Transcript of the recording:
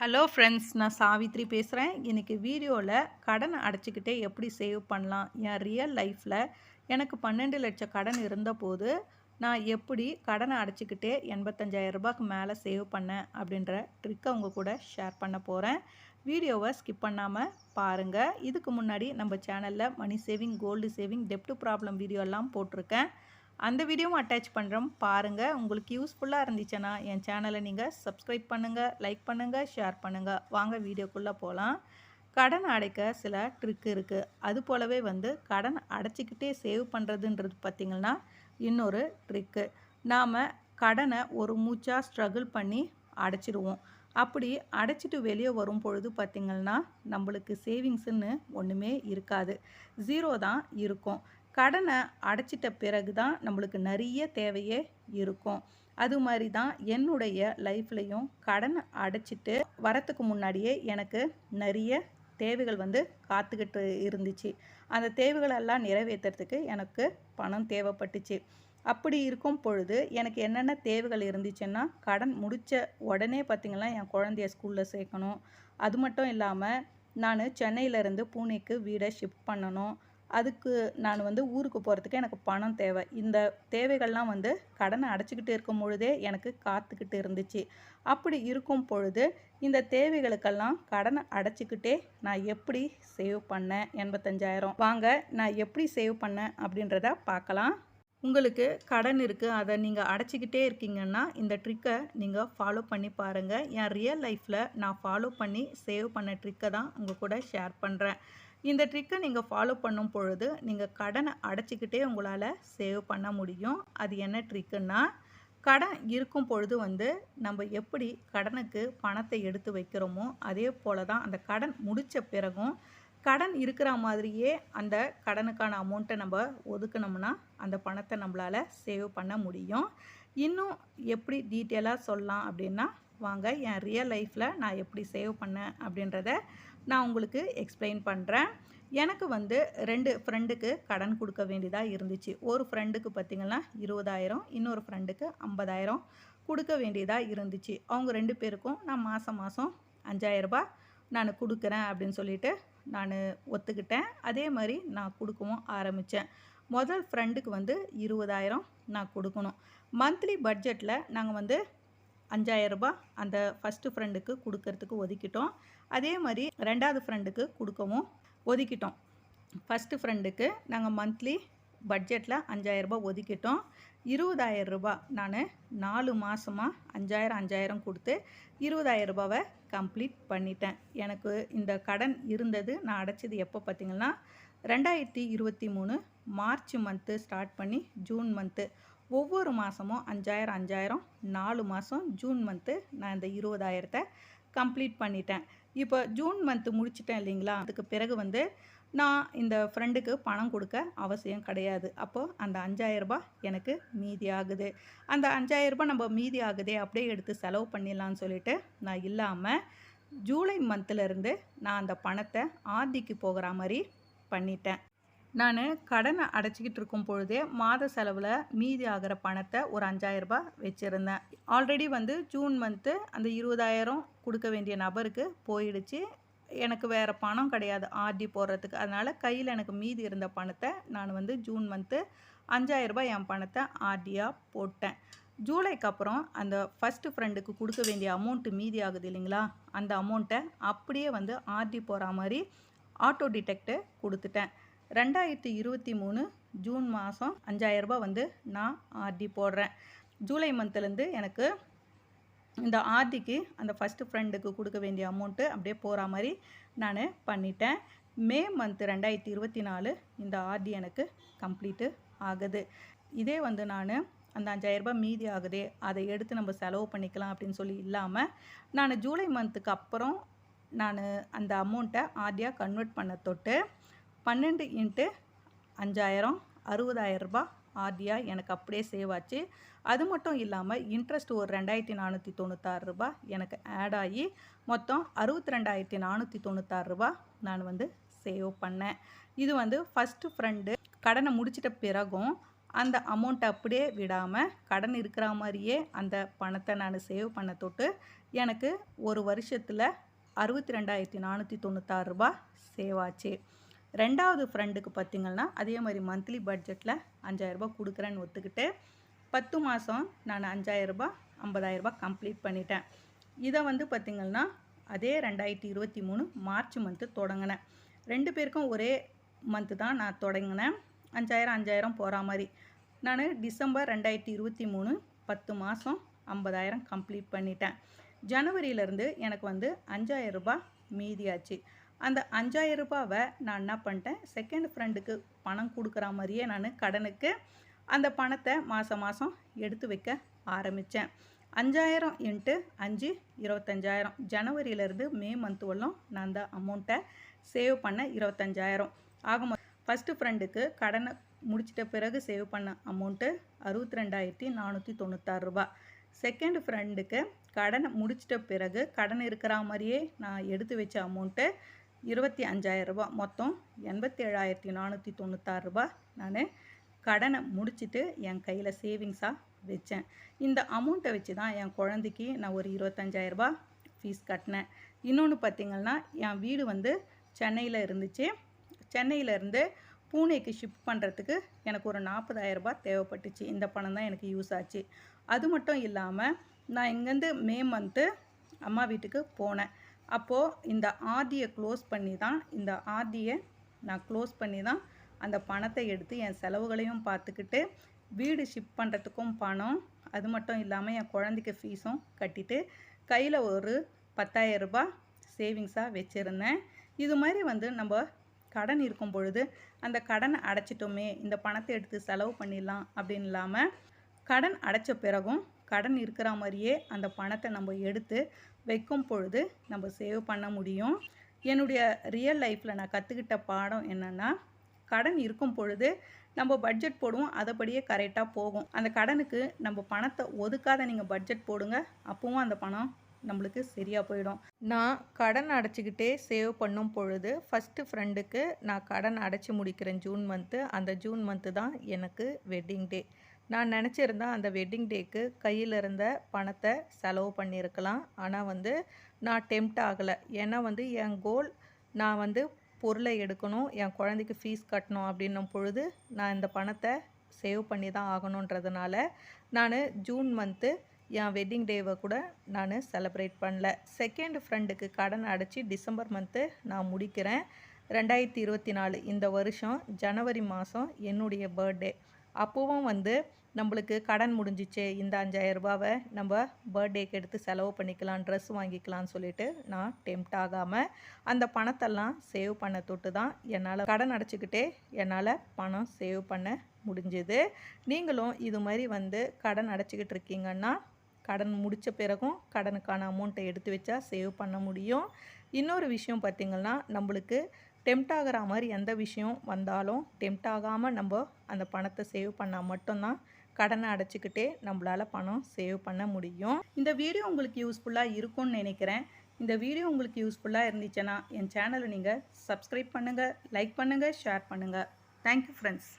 Hello friends நான் சாவித்ரி பேசுகிறேன் இன்றைக்கி வீடியோவில் கடனை அடைச்சிக்கிட்டே எப்படி சேவ் பண்ணலாம்? என் ரியல் லைஃப்பில் எனக்கு பன்னெண்டு லட்சம் கடன் இருந்தபோது நான் எப்படி கடனை அடைச்சிக்கிட்டே எண்பத்தஞ்சாயிரம் ரூபாய்க்கு மேலே சேவ் பண்ணேன் அப்படின்ற ட்ரிக்கை உங்கள் கூட ஷேர் பண்ண போகிறேன் வீடியோவை ஸ்கிப் பண்ணாமல் பாருங்கள் இதுக்கு முன்னாடி நம்ம சேனலில் மணி சேவிங் கோல்டு சேவிங் டெப்ட் ப்ராப்ளம் வீடியோலாம் போட்டிருக்கேன். அந்த வீடியோவும் அட்டாச் பண்ணுறோம் பாருங்கள் உங்களுக்கு யூஸ்ஃபுல்லாக இருந்துச்சுன்னா என் சேனலை நீங்கள் சப்ஸ்கிரைப் பண்ணுங்கள் லைக் பண்ணுங்கள் ஷேர் பண்ணுங்கள் வாங்க வீடியோக்குள்ளே போகலாம் கடன் அடைக்க சில ட்ரிக் இருக்குது அது போலவே வந்து கடன் அடைச்சிக்கிட்டே சேவ் பண்ணுறதுன்றது பார்த்திங்கன்னா இன்னொரு ட்ரிக்கு நாம் கடனை ஒரு மூச்சாக ஸ்ட்ரகிள் பண்ணி அடைச்சிடுவோம். அப்படி அடைச்சிட்டு வெளியே வரும் பொழுது பார்த்திங்கன்னா நம்மளுக்கு சேவிங்ஸுன்னு ஒன்றுமே இருக்காது. ஜீரோ தான் இருக்கும். கடனை அடைச்சிட்ட பிறகு தான் நம்மளுக்கு நிறைய தேவையே இருக்கும். அது மாதிரி தான் என்னுடைய லைஃப்லையும் கடனை அடைச்சிட்டு வரத்துக்கு முன்னாடியே எனக்கு நிறைய தேவைகள் வந்து காத்துக்கிட்டு இருந்துச்சு. அந்த தேவைகளெல்லாம் நிறைவேற்றுறதுக்கு எனக்கு பணம் தேவைப்பட்டுச்சு. அப்படி இருக்கும் பொழுது எனக்கு என்னென்ன தேவைகள் இருந்துச்சுன்னா கடன் முடித்த உடனே பார்த்திங்கன்னா என் குழந்தைய ஸ்கூலில் சேர்க்கணும். அது மட்டும் இல்லாமல் நான் சென்னையிலேருந்து பூனேக்கு வீடை ஷிஃப்ட் பண்ணணும். அதுக்கு நான் வந்து ஊருக்கு போகிறதுக்கு எனக்கு பணம் தேவை. இந்த தேவைகள்லாம் வந்து கடனை அடைச்சிக்கிட்டு இருக்கும் பொழுதே எனக்கு காத்துக்கிட்டு இருந்துச்சு. அப்படி இருக்கும் பொழுது இந்த தேவைகளுக்கெல்லாம் கடனை அடைச்சிக்கிட்டே நான் எப்படி சேவ் பண்ணேன் எண்பத்தஞ்சாயிரம்? வாங்க நான் எப்படி சேவ் பண்ணேன் அப்படின்றத பார்க்கலாம். உங்களுக்கு கடன் இருக்குது அதை நீங்கள் அடைச்சிக்கிட்டே இருக்கீங்கன்னா இந்த ட்ரிக்கை நீங்கள் ஃபாலோ பண்ணி பாருங்கள் என் ரியல் லைஃப்பில் நான் ஃபாலோ பண்ணி சேவ் பண்ண ட்ரிக்கை தான் உங்கள் கூட ஷேர் பண்ணுறேன் இந்த ட்ரிக்கை நீங்கள் ஃபாலோ பண்ணும் பொழுது நீங்கள் கடனை அடைச்சிக்கிட்டே உங்களால் சேவ் பண்ண முடியும். அது என்ன ட்ரிக்குன்னா கடன் இருக்கும் பொழுது வந்து நம்ம எப்படி கடனுக்கு பணத்தை எடுத்து வைக்கிறோமோ அதே போல் தான் அந்த கடன் முடித்த பிறகும் கடன் இருக்கிற மாதிரியே அந்த கடனுக்கான அமௌண்ட்டை நம்ம ஒதுக்கினோம்னா அந்த பணத்தை நம்மளால் சேவ் பண்ண முடியும். இன்னும் எப்படி டீட்டெயிலாக சொல்லலாம் அப்படின்னா வாங்க என் ரியல் லைஃப்பில் நான் எப்படி சேவ் பண்ணேன் அப்படின்றத நான் உங்களுக்கு எக்ஸ்பிளைன் பண்ணுறேன் எனக்கு வந்து ரெண்டு ஃப்ரெண்டுக்கு கடன் கொடுக்க வேண்டியதாக இருந்துச்சு. ஒரு ஃப்ரெண்டுக்கு பார்த்திங்கன்னா இருபதாயிரம் இன்னொரு ஃப்ரெண்டுக்கு ஐம்பதாயிரம் கொடுக்க வேண்டியதாக இருந்துச்சு. அவங்க ரெண்டு பேருக்கும் நான் மாதம் மாதம் அஞ்சாயிரரூபா நான் கொடுக்குறேன் அப்படின்னு சொல்லிட்டு நான் ஒத்துக்கிட்டேன். அதே மாதிரி நான் கொடுக்கவும் ஆரம்பித்தேன் முதல் ஃப்ரெண்டுக்கு வந்து இருபதாயிரம் நான் கொடுக்கணும். மந்த்லி பட்ஜெட்டில் நாங்கள் வந்து அஞ்சாயிரரூபா அந்த ஃபஸ்ட்டு ஃப்ரெண்டுக்கு கொடுக்கறதுக்கு ஒதுக்கிட்டோம். அதே மாதிரி ரெண்டாவது ஃப்ரெண்டுக்கு கொடுக்கவும் ஒதுக்கிட்டோம். ஃபஸ்ட்டு ஃப்ரெண்டுக்கு நாங்கள் மந்த்லி பட்ஜெட்டில் அஞ்சாயிரரூபா ஒதுக்கிட்டோம். இருபதாயிரம் ரூபா நான் நாலு மாதமாக அஞ்சாயிரம் அஞ்சாயிரம் கொடுத்து இருபதாயிரம் ரூபாவை கம்ப்ளீட் பண்ணிட்டேன். எனக்கு இந்த கடன் இருந்தது. நான் அடைச்சது எப்போ பார்த்திங்கன்னா ரெண்டாயிரத்தி இருபத்தி மூணு மார்ச் மந்த்து ஸ்டார்ட் பண்ணி ஜூன் மந்த்து ஒவ்வொரு மாதமும் அஞ்சாயிரம் அஞ்சாயிரம் நாலு மாதம் ஜூன் மந்த்து நான் இந்த இருபதாயிரத்தை கம்ப்ளீட் பண்ணிட்டேன். இப்போ ஜூன் மந்த்து முடிச்சிட்டேன் இல்லைங்களா? அதுக்கு பிறகு வந்து நான் இந்த ஃப்ரெண்டுக்கு பணம் கொடுக்க அவசியம் கிடையாது. அப்போது அந்த அஞ்சாயிரரூபா எனக்கு மீதி ஆகுது. அந்த அஞ்சாயிரரூபா நம்ம மீதி ஆகுதே அப்படியே எடுத்து செலவு பண்ணிடலான்னு சொல்லிட்டு நான் இல்லாமல் ஜூலை மந்த்துலேருந்து நான் அந்த பணத்தை ஆர்டிக்கு போகிற மாதிரி பண்ணிட்டேன். நான் கடனை அடைச்சிக்கிட்டு இருக்கும் பொழுதே மாத செலவில் மீதி ஆகிற பணத்தை ஒரு அஞ்சாயிரரூபா வச்சுருந்தேன். ஆல்ரெடி வந்து ஜூன் மந்த்து அந்த இருபதாயிரம் கொடுக்க வேண்டிய நபருக்கு போயிடுச்சு. எனக்கு வேறு பணம் கிடையாது ஆர்டி போடுறதுக்கு. அதனால் கையில் எனக்கு மீதி இருந்த பணத்தை நான் வந்து ஜூன் மந்த்து அஞ்சாயிரரூபா என் பணத்தை ஆர்டியாக போட்டேன். ஜூலைக்கு அப்புறம் அந்த ஃபஸ்ட்டு ஃப்ரெண்டுக்கு கொடுக்க வேண்டிய அமௌண்ட்டு மீதி ஆகுது இல்லைங்களா? அந்த அமௌண்ட்டை அப்படியே வந்து ஆர்டி போகிற மாதிரி ஆட்டோ டிடெக்ட்டு கொடுத்துட்டேன். ரெண்டாயிரத்தி இருபத்தி மூணு ஜூன் மாதம் அஞ்சாயிரரூபா வந்து நான் ஆர்டி போடுறேன். ஜூலை மந்த்லேருந்து எனக்கு இந்த ஆர்டிக்கு அந்த ஃபஸ்ட்டு ஃப்ரெண்டுக்கு கொடுக்க வேண்டிய அமௌண்ட்டு அப்படியே போகிற மாதிரி நான் பண்ணிட்டேன். மே மந்த் ரெண்டாயிரத்தி இருபத்தி நாலு இந்த ஆர்டி எனக்கு கம்ப்ளீட்டு ஆகுது. இதே வந்து நான் அந்த அஞ்சாயிரரூபா மீதி ஆகுதே அதை எடுத்து நம்ம செலவு பண்ணிக்கலாம் அப்படின்னு சொல்லி இல்லாமல் நான் ஜூலை மந்த்துக்கு அப்புறம் நான் அந்த அமௌண்ட்டை ஆர்டியாக கன்வெர்ட் பண்ண தொட்டு பன்னெண்டு இன்ட்டு அஞ்சாயிரம் அறுபதாயிரம் ரூபாய் ஆர்டியாக எனக்கு அப்படியே சேவ் ஆச்சு. அது மட்டும் இல்லாமல் இன்ட்ரெஸ்ட் ஒரு ரெண்டாயிரத்தி நானூற்றி தொண்ணூத்தாறு ரூபாய் எனக்கு ஆட் ஆகி மொத்தம் அறுபத்தி ரெண்டாயிரத்தி நானூற்றி தொண்ணூத்தாறு ரூபாய் நான் வந்து சேவ் பண்ணேன். இது வந்து ஃபஸ்ட்டு ஃப்ரெண்டு கடனை முடிச்சிட்ட பிறகும் அந்த அமௌண்ட் அப்படியே விடாமல் கடன் இருக்கிற மாதிரியே அந்த பணத்தை நான் சேவ் பண்ண தொட்டு எனக்கு ஒரு வருஷத்தில் அறுபத்தி ரெண்டாயிரத்தி நானூற்றி தொண்ணூத்தாறு ரூபாய் சேவ் ஆச்சு. ரெண்டாவது ஃப்ரெண்டுக்கு பார்த்திங்கன்னா அதே மாதிரி மந்த்லி பட்ஜெட்டில் அஞ்சாயிரரூபா கொடுக்குறேன்னு ஒத்துக்கிட்டு பத்து மாதம் நான் அஞ்சாயிரரூபா ஐம்பதாயிரரூபா கம்ப்ளீட் பண்ணிட்டேன். இதை வந்து பார்த்திங்கன்னா அதே ரெண்டாயிரத்தி இருபத்தி மூணு மார்ச் மந்த்து தொடங்கினேன். ரெண்டு பேருக்கும் ஒரே மந்த்து தான் நான் தொடங்கினேன். அஞ்சாயிரம் அஞ்சாயிரம் போகிற மாதிரி. நான் டிசம்பர் ரெண்டாயிரத்தி இருபத்தி மூணு பத்து மாதம் ஐம்பதாயிரம் கம்ப்ளீட் பண்ணிட்டேன். ஜனவரியிலேருந்து எனக்கு வந்து அஞ்சாயிரம் ரூபாய் மீதியாச்சு. அந்த அஞ்சாயிரம் ரூபாவை நான் என்ன பண்ணிட்டேன்? செகண்ட் ஃப்ரெண்டுக்கு பணம் கொடுக்குற மாதிரியே நான் கடனுக்கு அந்த பணத்தை மாதம் மாதம் எடுத்து வைக்க ஆரம்பித்தேன் அஞ்சாயிரம் இன்ட்டு அஞ்சு இருபத்தஞ்சாயிரம். ஜனவரியிலேருந்து மே மந்த் வரலும் நான் அந்த அமௌண்ட்டை சேவ் பண்ண இருபத்தஞ்சாயிரம். ஆகும் ஃபஸ்ட்டு ஃப்ரெண்டுக்கு கடனை முடிச்சிட்ட பிறகு சேவ் பண்ண அமௌண்ட்டு அறுபத்தி ரெண்டாயிரத்தி நானூற்றி தொண்ணூத்தாறு ரூபா. செகண்ட் ஃப்ரெண்டுக்கு கடனை முடிச்சிட்ட பிறகு கடன் இருக்கிற மாதிரியே நான் எடுத்து வச்ச அமௌண்ட்டு இருபத்தி அஞ்சாயிரம் ரூபா. மொத்தம் எண்பத்தி ஏழாயிரத்தி நானூற்றி தொண்ணூத்தாறு ரூபா நான் கடனை முடிச்சுட்டு என் கையில் சேவிங்ஸாக வச்சேன். இந்த அமௌண்ட்டை வச்சு தான் என் குழந்தைக்கு நான் ஒரு இருபத்தஞ்சாயிரரூபா ஃபீஸ் கட்டினேன். இன்னொன்று பார்த்திங்கன்னா என் வீடு வந்து சென்னையில் இருந்துச்சு. சென்னையிலேருந்து பூனேக்கு ஷிஃப்ட் பண்ணுறதுக்கு எனக்கு ஒரு நாற்பதாயிரரூபா தேவைப்பட்டுச்சு. இந்த பணம் தான் எனக்கு யூஸ் ஆச்சு. அது மட்டும் இல்லாமல் நான் இங்கேருந்து மே மந்த்து அம்மா வீட்டுக்கு போனேன். அப்போது இந்த ஆர்டியை க்ளோஸ் பண்ணி தான் இந்த ஆர்டியை நான் க்ளோஸ் பண்ணி தான் அந்த பணத்தை எடுத்து என் செலவுகளையும் பார்த்துக்கிட்டு வீடு ஷிஃப்ட் பண்ணுறதுக்கும் பணம் அது மட்டும் இல்லாமல் என் குழந்தைக்கு ஃபீஸும் கட்டிட்டு கையில் ஒரு பத்தாயிரரூபா சேவிங்ஸாக வச்சுருந்தேன். இது மாதிரி வந்து நம்ம கடன் இருக்கும் பொழுது அந்த கடனை அடைச்சிட்டோமே இந்த பணத்தை எடுத்து செலவு பண்ணிடலாம் அப்படின்னு இல்லாமல் கடன் அடைச்ச பிறகும் கடன் இருக்கிற மாதிரியே அந்த பணத்தை நம்ம எடுத்து வைக்கும் பொழுது நம்ம சேவ் பண்ண முடியும். என்னுடைய ரியல் லைஃப்பில் நான் கற்றுக்கிட்ட பாடம் என்னென்னா கடன் இருக்கும் பொழுது நம்ம பட்ஜெட் போடுவோம் அதைப்படியே கரெக்டாக போகும். அந்த கடனுக்கு நம்ம பணத்தை ஒதுக்காத நீங்கள் பட்ஜெட் போடுங்க அப்பவும் அந்த பணம் நம்மளுக்கு சரியாக போயிடும். நான் கடன் அடைச்சிக்கிட்டே சேவ் பண்ணும் பொழுது ஃபஸ்ட்டு ஃப்ரெண்டுக்கு நான் கடன் அடைச்சி முடிக்கிறேன் ஜூன் மந்த்து அந்த ஜூன் மந்த்து தான் எனக்கு வெட்டிங் டே நான் நினச்சிருந்தா அந்த வெட்டிங் டேக்கு கையில் இருந்த பணத்தை செலவு பண்ணியிருக்கலாம் ஆனால் வந்து நான் டெம்ட் ஆகலை. ஏன்னா வந்து என் கோல் நான் வந்து பொருளை எடுக்கணும் என் குழந்தைக்கு ஃபீஸ் கட்டணும் அப்படின்னும் பொழுது நான் இந்த பணத்தை சேவ் பண்ணி தான் ஆகணுன்றதுனால நான் ஜூன் மந்த்து என் வெட்டிங் டேவை கூட நான் செலப்ரேட் பண்ணல. செகண்ட் ஃப்ரெண்டுக்கு கடன் அடைச்சி டிசம்பர் மந்த்து நான் முடிக்கிறேன். ரெண்டாயிரத்தி இருபத்தி நாலு இந்த வருஷம் ஜனவரி மாதம் என்னுடைய பர்த்டே அப்போவும் வந்து நம்மளுக்கு கடன் முடிஞ்சிச்சு இந்த அஞ்சாயிரம் ரூபாவை நம்ம பர்த்டேக்கு எடுத்து செலவு பண்ணிக்கலாம் ட்ரெஸ் வாங்கிக்கலாம்னு சொல்லிட்டு நான் டெம்ட் ஆகாமல் அந்த பணத்தெல்லாம் சேவ் பண்ண தொட்டு தான் என்னால் கடன் அடைச்சிக்கிட்டே என்னால் பணம் சேவ் பண்ண முடிஞ்சுது. நீங்களும் இது மாதிரி வந்து கடன் அடைச்சிக்கிட்டு இருக்கீங்கன்னா கடன் முடித்த பிறகும் கடனுக்கான அமௌண்ட்டை எடுத்து வச்சா சேவ் பண்ண முடியும். இன்னொரு விஷயம் பார்த்திங்கன்னா நம்மளுக்கு டெம்ட் ஆகிற மாதிரி எந்த விஷயம் வந்தாலும் டெம்ட் ஆகாமல் நம்ம அந்த பணத்தை சேவ் பண்ணால் மட்டும்தான் கடனை அடைச்சிக்கிட்டே நம்மளால் பணம் சேவ் பண்ண முடியும். இந்த வீடியோ உங்களுக்கு யூஸ்ஃபுல்லாக இருக்கும்னு நினைக்கிறேன். இந்த வீடியோ உங்களுக்கு யூஸ்ஃபுல்லாக இருந்துச்சுன்னா என் சேனலை நீங்கள் சப்ஸ்கிரைப் பண்ணுங்கள் லைக் பண்ணுங்கள் ஷேர் பண்ணுங்கள் தேங்க்யூ ஃப்ரெண்ட்ஸ்